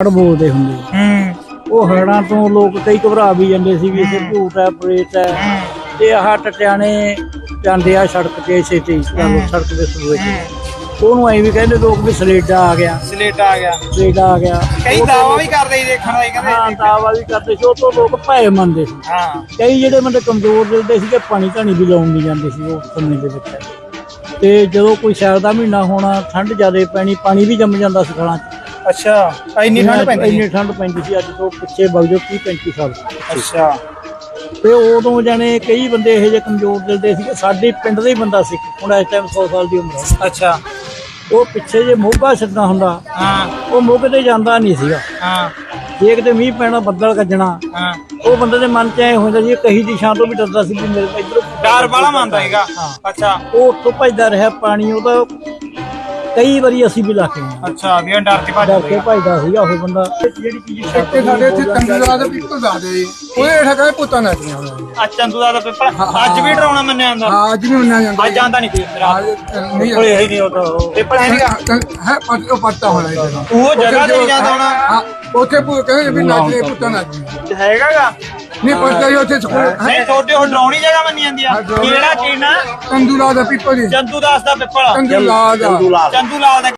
ਹੜ ਬੋਲਦੇ ਹੁੰਦੇ ਹੂੰ। ਉਹ ਹੜਾਂ ਤੋਂ ਲੋਕ ਕਈ ਘਬਰਾ ਵੀ ਜਾਂਦੇ ਸੀ ਵੀ ਇਹ ਭੂਤ ਹੈ ਪ੍ਰੇਤ ਹੈ। ਤੇ ਆਹ ਟਟਿਆਣੇ ਜਾਂਦੇ ਆ ਸੜਕ ਤੇ ਇਸੇ ਤੇ ਚਲੋ ਸੜਕ ਦੇ ਸੂਏ ਤੇ। ਉਹਨੂੰ ਐਂ ਵੀ ਕਹਿੰਦੇ ਲੋਕ ਵੀ ਸਲੇਡਾ ਆ ਗਿਆ। ਸਲੇਟ ਆ ਗਿਆ। ਸਲੇਡਾ ਆ ਗਿਆ। ਕਈ ਦਾਵਾ ਵੀ ਕਰਦੇ ਸੀ ਦੇਖਣ ਦਾ ਹੀ ਹਾਂ ਕਹਿੰਦੇ ਦਾਵਾ ਵੀ ਕਰਦੇ ਸੀ। ਉਹ ਤੋਂ ਲੋਕ ਭੈ ਮੰਨਦੇ ਸੀ। ਹਾਂ। ਕਈ ਜਿਹੜੇ ਬੰਦੇ ਕਮਜ਼ੋਰ ਦਿਲ ਦੇ ਸੀਗੇ ਪਾਣੀ ਧਾਣੀ ਵੀ ਲਾਉਣ ਨਹੀਂ ਜਾਂਦੇ ਸੀ ਉਹ ਸਮੇਂ ਦੇ ਵਿੱਚ। ਤੇ ਜਦੋਂ ਕੋਈ ਸਿਆਲ ਦਾ ਮਹੀਨਾ ਹੋਣਾ ਠੰਡ ਜ਼ਿਆਦੇ ਪੈਣੀ ਪਾਣੀ ਵੀ ਜੰਮ ਜਾਂਦਾ ਸੀ ਖਲਾਂ 'ਚ। ਅੱਛਾ ਇੰਨੀ ਠੰਡ ਪੈਂਦੀ ਇੰਨੀ ਠੰਡ ਪੈਂਦੀ ਸੀ ਅੱਜ ਤੋਂ ਪਿੱਛੇ ਬਗਜੋ 30 35 ਸਾਲ। ਅੱਛਾ। ਤੇ ਉਦੋਂ ਜਾਣੇ ਕਈ ਬੰਦੇ ਇਹੋ ਜਿਹੇ ਕਮਜ਼ੋਰ ਦਿਲ ਦੇ ਸੀਗੇ ਸਾਡੇ ਪਿੰਡ ਦਾ ਹੀ ਬੰਦਾ ਸੀ ਹੁਣ ਇਸ ਟਾਈਮ 100 ਸਾਲ ਦੀ ਉਮਰ ਹੈ। ਅੱਛਾ। ਉਹ ਪਿੱਛੇ ਜੇ ਮੋਗਾ ਛੱਡਣਾ ਹੁੰਦਾ ਹਾਂ। ਉਹ ਮੋਗੇ ਤੇ ਜਾਂਦਾ ਨਹੀਂ ਸੀਗਾ। ਹਾਂ। ਜੇ ਕਿਤੇ ਮੀਂਹ ਪੈਣਾ ਬੱਦਲ ਗੱਜਣਾ ਹਾਂ। ਉਹ ਬੰਦੇ ਦੇ ਮਨ 'ਚ ਐ ਹੁੰਦਾ ਸੀ ਕਹੀ ਦੀ ਛਾਂ ਤੋਂ ਵੀ ਡਰਦਾ ਸੀ ਵੀ ਮੇਰੇ ਇਧਰੋਂ ਡਰ ਵਾਲਾ ਮੰਨਦਾ ਹੈਗਾ। ਅੱਛਾ। ਉਹ ਉੱਥੋਂ ਭੱਜਦਾ ਰਿਹਾ ਪਾਣੀ ਉਹਦਾ ਕਈ ਵਾਰੀ ਅਸੀਂ ਵੀ ਲਾਕੇ ਆਏ ਅੱਛਾ ਵੀ ਇਹ ਡਰ ਕੇ ਭੱਜ ਡਰ ਕੇ ਜਾਏਗਾ ਭੱਜਦਾ ਸੀਗਾ ਉਹ ਬੰਦਾ। ਜਿਹੜੀ ਚੀਜ਼ ਇੱਥੇ ਸਾਡੇ ਇੱਥੇ ਤੰਦੂਰਾ ਦੇ ਪਿੱਪਲ ਦੱਸਦੇ ਜੀ। ਉਹਦੇ ਹੇਠਾਂ ਕਹਿੰਦੇ ਪੁੱਤਾਂ ਨੱਚਦੀਆਂ ਹੋਣਗੀਆਂ ਆ। ਚੰਦੂ ਦਾ ਪੇਪਰ ਅੱਜ ਵੀ ਡਰਾਉਣਾ ਮੰਨਿਆ ਜਾਂਦਾ। ਹਾਂ ਅੱਜ ਵੀ ਮੰਨਿਆ ਜਾਂਦਾ। ਅੱਜ ਜਾਂਦਾ ਨਹੀਂ ਕੋਈ ਮੇਰਾ ਹਾਂ, ਇਹ ਨਹੀਂ ਕੋਲੇ ਹੈ ਹੀ ਨਹੀਂ ਉਹ ਤਾਂ ਉਹ ਪੇਪਰ ਹੈ ਨਹੀਂਗਾ ਹੈ ਪਰ ਉਹ ਪੜਤਾ ਹੋਣਾ ਇਹਦਾ ਉਹ ਜਗ੍ਹਾ ਤੇ ਨਹੀਂ ਜਾਂਦਾ ਹੋਣਾ। ਹਾਂ ਉੱਥੇ ਪੁ- ਕਹਿੰਦੇ ਵੀ ਨੱਚਦੇ ਪੁੱਤਾਂ ਨੱਚਦੀਆਂ ਹੈਗਾਗਾ ਨਹੀਂ ਪੜਦਾ ਹੀ ਉੱਥੇ ਸਕੂਲ ਨਹੀਂ ਤੁਹਾਡੇ ਉਹ ਡਰਾਉਣੀ ਜਗ੍ਹਾ ਮੰਨੀ ਜਾਂਦੀ ਆ। ਕਿਹੜਾ ਚੀਜ਼ ਨਾ? ਤੰਦੂਰਾ ਦਾ ਪਿੱਪਲ ਜੀ ਚੰਦੂ ਦਾਸ ਦਾ ਪਿੱਪਲ ਤੰਦੂਰਾ ਦਾ। ਚੰਦੂ ਲਾਲ ਦਾ।